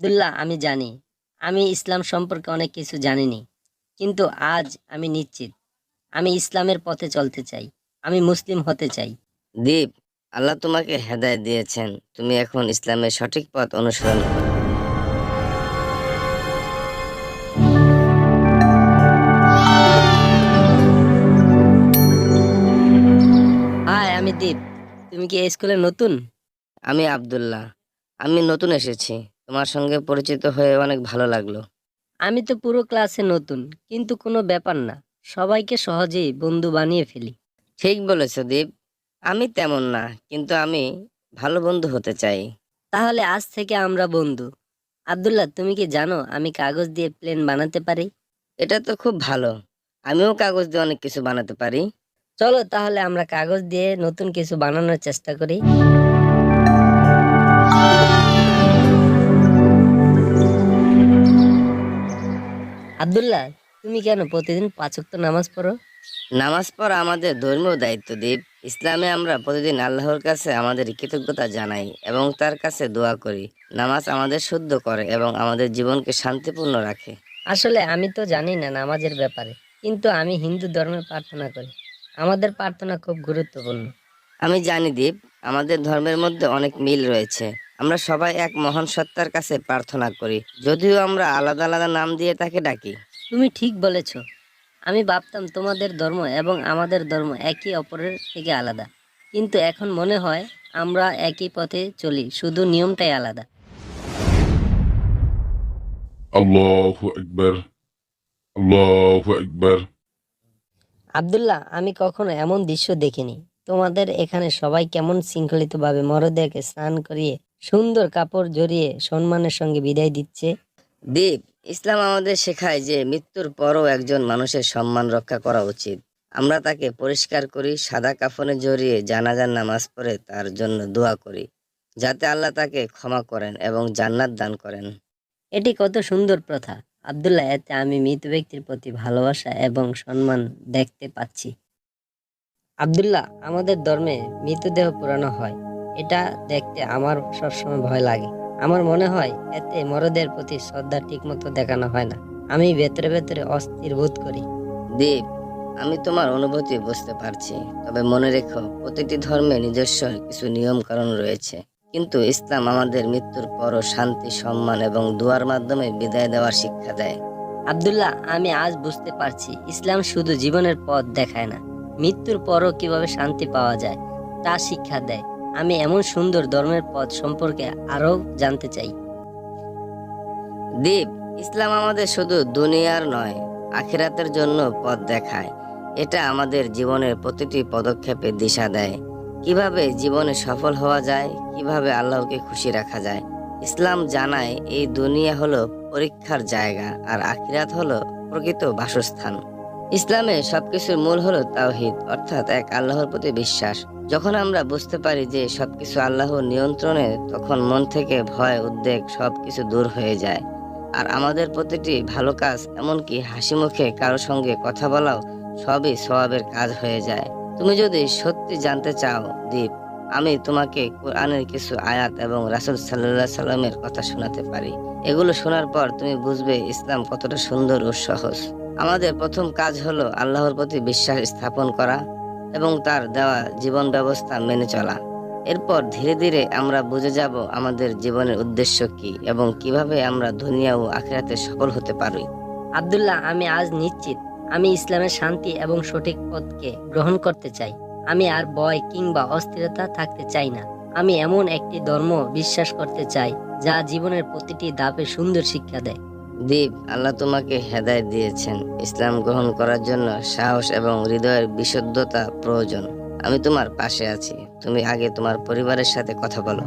আব্দুল্লাহ আমি জানি। আমি ইসলাম সম্পর্কে অনেক কিছু জানিনি। কিন্তু আজ আমি নিশ্চিত। আমি ইসলামের পথে চলতে চাই। আমি মুসলিম হতে চাই। দীপ আল্লাহ তোমাকে হেদায় দিয়েছেন। তুমি এখন ইসলামের সঠিক পথ অনুসরণ করো। হাই আমি দীপ। তুমি কি এই স্কুলে নতুন? আমি আব্দুল্লাহ। আমি নতুন এসেছি। তোমার সঙ্গে পরিচিত হয়ে অনেক ভালো লাগল। আমি তো পুরো ক্লাসে নতুন কিন্তু কোনো ব্যাপার না। সবাইকে সহজেই বন্ধু বানিয়ে ফেলি। ঠিক বলেছ দীপ। আমি তেমন না কিন্তু আমি ভালো বন্ধু হতে চাই। তাহলে আজ থেকে আমরা বন্ধু। আব্দুল্লাহ তুমি কি জানো আমি কাগজ দিয়ে প্লেন বানাতে পারি? এটা তো খুব ভালো। আমিও কাগজ দিয়ে অনেক কিছু বানাতে পারি। চলো তাহলে আমরা কাগজ দিয়ে নতুন কিছু বানানোর চেষ্টা করি। আব্দুল্লাহ তুমি কেন প্রতিদিন পাঁচ ওয়াক্ত নামাজ পড়ো? নামাজ পড়া আমাদের ধর্মীয় দায়িত্ব দ্বীপ ইসলামে আমরা প্রতিদিন আল্লাহর কাছে আমাদের কৃতজ্ঞতা জানাই এবং তার কাছে দোয়া করি। নামাজ আমাদের শুদ্ধ করে এবং আমাদের জীবনকে শান্তিপূর্ণ রাখে। আসলে আমি তো জানি না নামাজের ব্যাপারে কিন্তু আমি হিন্দু ধর্মে প্রার্থনা করি। আমাদের প্রার্থনা খুব গুরুত্বপূর্ণ। আমি জানি দীপ আমাদের ধর্মের মধ্যে অনেক মিল রয়েছে। আমরা সবাই এক মহান সত্তার কাছে প্রার্থনা করি। যদিও আমরা আলাদা আলাদা নাম দিয়ে তাকে ডাকি। তুমি ঠিক বলেছ। আমি ভাবতাম তোমাদের ধর্ম এবং আমাদের ধর্ম একে অপরের থেকে আলাদা। কিন্তু এখন মনে হয় আমরা একই পথে চলি শুধু নিয়মটাই আলাদা। আবদুল্লাহ আমি কখনো এমন দৃশ্য দেখিনি। তোমাদের এখানে সবাই কেমন শৃঙ্খলিত ভাবে মরদেহকে স্নান করিয়ে সুন্দর কাপড় জড়িয়ে সম্মানের সঙ্গে বিদায় দিচ্ছে। দীপ ইসলাম আমাদের শেখায় যে মৃত্যুর পরও একজন মানুষের সম্মান রক্ষা করা উচিত। আমরা তাকে পরিষ্কার করি সাদা কাফনে জড়িয়ে জানাজার নামাজ পড়ে তার জন্য দোয়া করি যাতে আল্লাহ তাকে ক্ষমা করেন এবং জান্নাত দান করেন। এটি কত সুন্দর প্রথা। আব্দুল্লাহ এতে আমি মৃত ব্যক্তির প্রতি ভালোবাসা এবং সম্মান দেখতে পাচ্ছি। আব্দুল্লাহ আমাদের ধর্মে মৃতদেহ পুরানো হয়। এটা দেখতে আমার সবসময় ভয় লাগে। আমার মনে হয় এতে মরদের প্রতি শ্রদ্ধা ঠিকমতো দেখানো হয় না। আমি ভেতরে ভেতরে অস্থির বোধ করি। দেব আমি তোমার অনুভূতি বুঝতে পারছি। তবে মনে রেখো প্রতিটি ধর্মে নিজস্ব কিছু নিয়ম কারণ রয়েছে। কিন্তু ইসলাম আমাদের মৃত্যুর পরও শান্তি সম্মান এবং দুয়ার মাধ্যমে বিদায় দেওয়ার শিক্ষা দেয়। আবদুল্লাহ আমি আজ বুঝতে পারছি ইসলাম শুধু জীবনের পথ দেখায় না। মৃত্যুর পরও কীভাবে শান্তি পাওয়া যায় তা শিক্ষা দেয়। আমি এমন সুন্দর ধর্মের পথ সম্পর্কে আরও জানতে চাই। দীপ, ইসলাম আমাদের শুধু দুনিয়ার নয়, আখিরাতের জন্য পথ দেখায়। এটা আমাদের জীবনের প্রতিটি পদক্ষেপে দিশা দেয়। কীভাবে জীবনে সফল হওয়া যায়, কীভাবে আল্লাহকে খুশি রাখা যায়। ইসলাম জানায়, এই দুনিয়া হলো পরীক্ষার জায়গা আর আখিরাত হলো প্রকৃত বাসস্থান। ইসলামে সবকিছুর মূল হলো তাওহিদ, অর্থাৎ এক আল্লাহর প্রতি বিশ্বাস। যখন আমরা বুঝতে পারি যে সবকিছু আল্লাহর নিয়ন্ত্রণে, তখন মন থেকে ভয়, উদ্বেগ সবকিছু দূর হয়ে যায়। আর আমাদের প্রতিটি ভালো কাজ, এমনকি হাসি মুখে কারোর সঙ্গে কথা বলাও, সবই সওয়াবের কাজ হয়ে যায়। তুমি যদি সত্যি জানতে চাও, দীপ, আমি তোমাকে কোরআনের কিছু আয়াত এবং রাসুল সাল্লাহ সাল্লামের কথা শোনাতে পারি। এগুলো শোনার পর তুমি বুঝবে ইসলাম কতটা সুন্দর ও সহজ। আমাদের প্রথম কাজ হলো আল্লাহর প্রতি বিশ্বাস স্থাপন করা এবং তার দেওয়া জীবন ব্যবস্থা মেনে চলা। এরপর ধীরে ধীরে আমরা বুঝে যাব আমাদের জীবনের উদ্দেশ্য কি এবং কীভাবে আমরা দুনিয়া ও আখেরাতে সফল হতে পারি। আব্দুল্লাহ, আমি আজ নিশ্চিত আমি ইসলামের শান্তি এবং সঠিক পথকে গ্রহণ করতে চাই। আমি আর ভয় কিংবা অস্থিরতা থাকতে চাই না। আমি এমন একটি ধর্ম বিশ্বাস করতে চাই যা জীবনের প্রতিটি ধাপে সুন্দর শিক্ষা দেয়। দীপ আল্লাহ তোমাকে হেদায় দিয়েছেন। ইসলাম গ্রহণ করার জন্য সাহস এবং হৃদয়ের বিশুদ্ধতা প্রয়োজন। আমি তোমার পাশে আছি। তুমি আগে তোমার পরিবারের সাথে কথা বলো।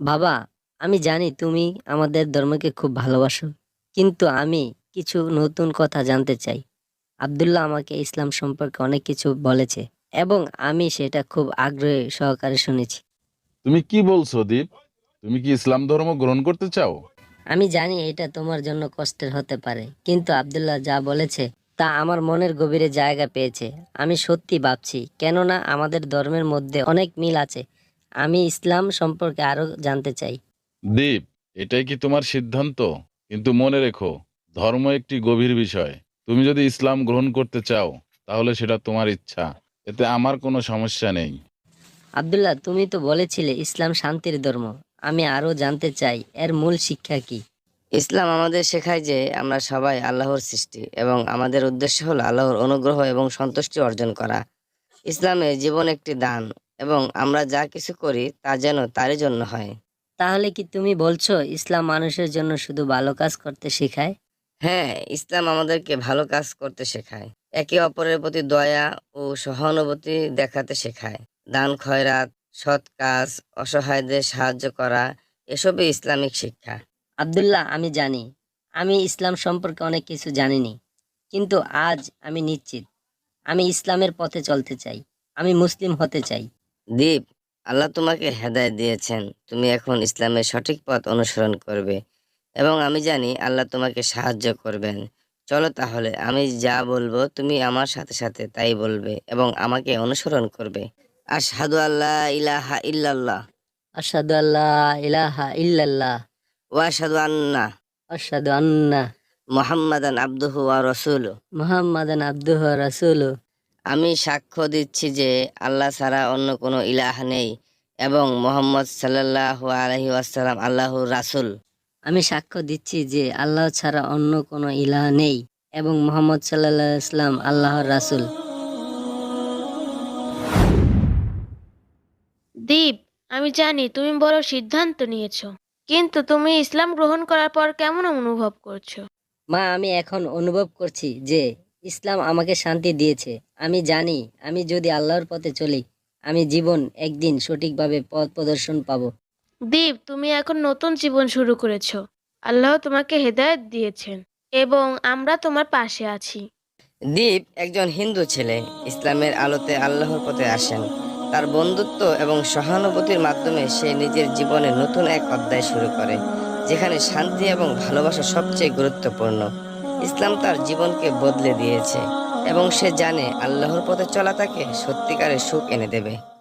বাবা, আমি জানি তুমি আমাদের ধর্মকে খুব ভালোবাসো, কিন্তু আমি কিছু নতুন কথা জানতে চাই। আব্দুল্লাহ আমাকে ইসলাম সম্পর্কে অনেক কিছু বলেছে। এবং আমি সেটা খুব আগ্রহে সহকারে শুনেছি। তুমি কি বলছো দীপ? তুমি কি ইসলাম ধর্ম গ্রহণ করতে চাও? আমি জানি এটা তোমার জন্য কষ্টের হতে পারে কিন্তু আব্দুল্লাহ যা বলেছে তা আমার মনের গভীরে জায়গা পেয়েছে। আমি সত্যি ভাবছি কেননা আমাদের ধর্মের মধ্যে অনেক মিল আছে। আমি ইসলাম সম্পর্কে আরও জানতে চাই। দীপ এটাই কি তোমার সিদ্ধান্ত? কিন্তু মনে রেখো ধর্ম একটি গভীর বিষয়। তুমি যদি ইসলাম গ্রহণ করতে চাও তাহলে সেটা তোমার ইচ্ছা। এতে আমার কোনো সমস্যা নেই। আব্দুল্লাহ তুমি তো বলেছিলে ইসলাম শান্তির ধর্ম। আমি আরও জানতে চাই এর মূল শিক্ষা কি? ইসলাম আমাদের শেখায় যে আমরা সবাই আল্লাহর সৃষ্টি এবং আমাদের উদ্দেশ্য হলো আল্লাহর অনুগ্রহ এবং সন্তুষ্টি অর্জন করা। ইসলামে জীবন একটি দান এবং আমরা যা কিছু করি তা যেন তারই জন্য হয়। তাহলে কি তুমি বলছো ইসলাম মানুষের জন্য শুধু ভালো কাজ করতে শেখায়? হ্যাঁ ইসলাম আমাদেরকে ভালো কাজ করতে শেখায়। একে অপরের প্রতি দয়া ও সহানুভূতি দেখাতে শেখায়। দান, খয়রাত, সৎ কাজ, অসহায়দের সাহায্য করা, এসবই ইসলামিক শিক্ষা। আব্দুল্লাহ, আমি জানি। আমি ইসলাম সম্পর্কে অনেক কিছু জানিনি। কিন্তু আজ আমি নিশ্চিত। আমি ইসলামের পথে চলতে চাই। আমি মুসলিম হতে চাই। দীপ, আল্লাহ তোমাকে হেদায় দিয়েছেন। তুমি এখন ইসলামের সঠিক পথ অনুসরণ করবে। এবং আমি জানি আল্লাহ তোমাকে সাহায্য করবেন। চলো তাহলে আমি যা বলব তুমি আমার সাথে সাথে তাই বলবে এবং আমাকে অনুসরণ করবে। আশহাদু আল্লাহ ইলাহা ইল্লাল্লাহ। আশহাদু আল্লাহ ইলাহা ইল্লাল্লাহ। ওয়া আশহাদু আন্না। আশহাদু আন্না। মুহাম্মাদান আবদুহু ওয়া রাসূলু। মুহাম্মাদান আব্দুহু ওয়া রাসূলু। আমি সাক্ষ্য দিচ্ছি যে আল্লাহ ছাড়া অন্য কোনো ইলাহ নেই এবং মোহাম্মদ সাল্লাল্লাহু আলাইহি ওয়াসাল্লাম আল্লাহর রাসূল। আমি সাক্ষ্য দিচ্ছি যে আল্লাহ ছাড়া অন্য কোনো ইলাহ নেই এবং মোহাম্মদ সাল্লাহ ইসলাম আল্লাহর রাসূল। দীপ আমি জানি তুমি বড় সিদ্ধান্ত নিয়েছো কিন্তু তুমি ইসলাম গ্রহণ করার পর কেমন অনুভব করছ? মা আমি এখন অনুভব করছি যে ইসলাম আমাকে শান্তি দিয়েছে। আমি জানি আমি যদি আল্লাহর পথে চলি আমি জীবন একদিন সঠিকভাবে পথ প্রদর্শন পাবো। দীপ, তুমি এখন নতুন জীবন শুরু করেছ। আল্লাহ তোমাকে হেদায়েত দিয়েছেন এবং আমরা তোমার পাশে আছি। দীপ একজন হিন্দু ছেলে। ইসলামের আলোতে আল্লাহর পথে আসেন। তার বন্ধুত্ব এবং সহানুভূতির মাধ্যমে সে নিজের জীবনে নতুন এক অধ্যায় শুরু করে, যেখানে শান্তি এবং ভালোবাসা সবচেয়ে গুরুত্বপূর্ণ। ইসলাম তার জীবনকে বদলে দিয়েছে এবং সে জানে আল্লাহর পথে চলা তাকে সত্যিকারের সুখ এনে দেবে।